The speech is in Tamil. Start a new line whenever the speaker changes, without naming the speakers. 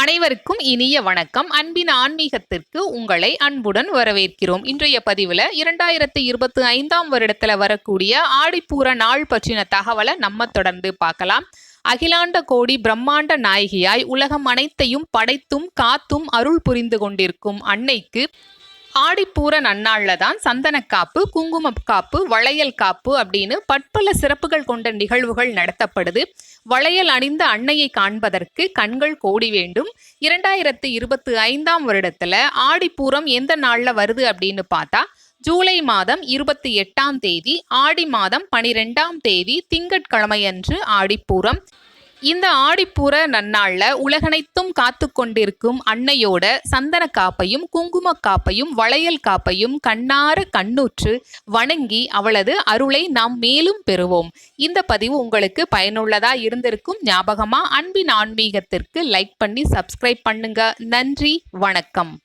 அனைவருக்கும் இனிய வணக்கம். அன்பின் ஆன்மீகத்திற்கு உங்களை அன்புடன் வரவேற்கிறோம். இன்றைய பதிவில் இரண்டாயிரத்தி இருபத்தி ஐந்தாம் வருடத்தில் வரக்கூடிய ஆடிப்பூர நாள் பற்றின தகவலை நம்ம தொடர்ந்து பார்க்கலாம். அகிலாண்ட கோடி பிரம்மாண்ட நாயகியாய் உலகம் அனைத்தையும் படைத்தும் காத்தும் அருள் புரிந்து கொண்டிருக்கும் அன்னைக்கு ஆடிப்பூர நன்னாளில் தான் சந்தனக்காப்பு குங்குமக்காப்பு வளையல் காப்பு அப்படின்னு பற்பல சிறப்புகள் கொண்ட நிகழ்வுகள் நடத்தப்படுது. வளையல் அணிந்த அன்னையை காண்பதற்கு கண்கள் கோடி வேண்டும். இரண்டாயிரத்து இருபத்தி ஐந்தாம் வருடத்துல ஆடிப்பூரம் எந்த நாளில் வருது அப்படின்னு பார்த்தா ஜூலை மாதம் இருபத்தி எட்டாம் தேதி ஆடி மாதம் பனிரெண்டாம் தேதி திங்கட்கிழமையன்று ஆடிப்பூரம். இந்த ஆடிப்பூர நன்னாள்ல உலகனைத்தும் காத்து கொண்டிருக்கும் அன்னையோட சந்தன காப்பையும் குங்கும காப்பையும் வளையல் காப்பையும் கண்ணார கண்ணுற்று வணங்கி அவளது அருளை நாம் மேலும் பெறுவோம். இந்த பதிவு உங்களுக்கு பயனுள்ளதா இருந்திருக்கும் ஞாபகமா அன்பின் ஆன்மீகத்திற்கு லைக் பண்ணி சப்ஸ்கிரைப் பண்ணுங்க. நன்றி வணக்கம்.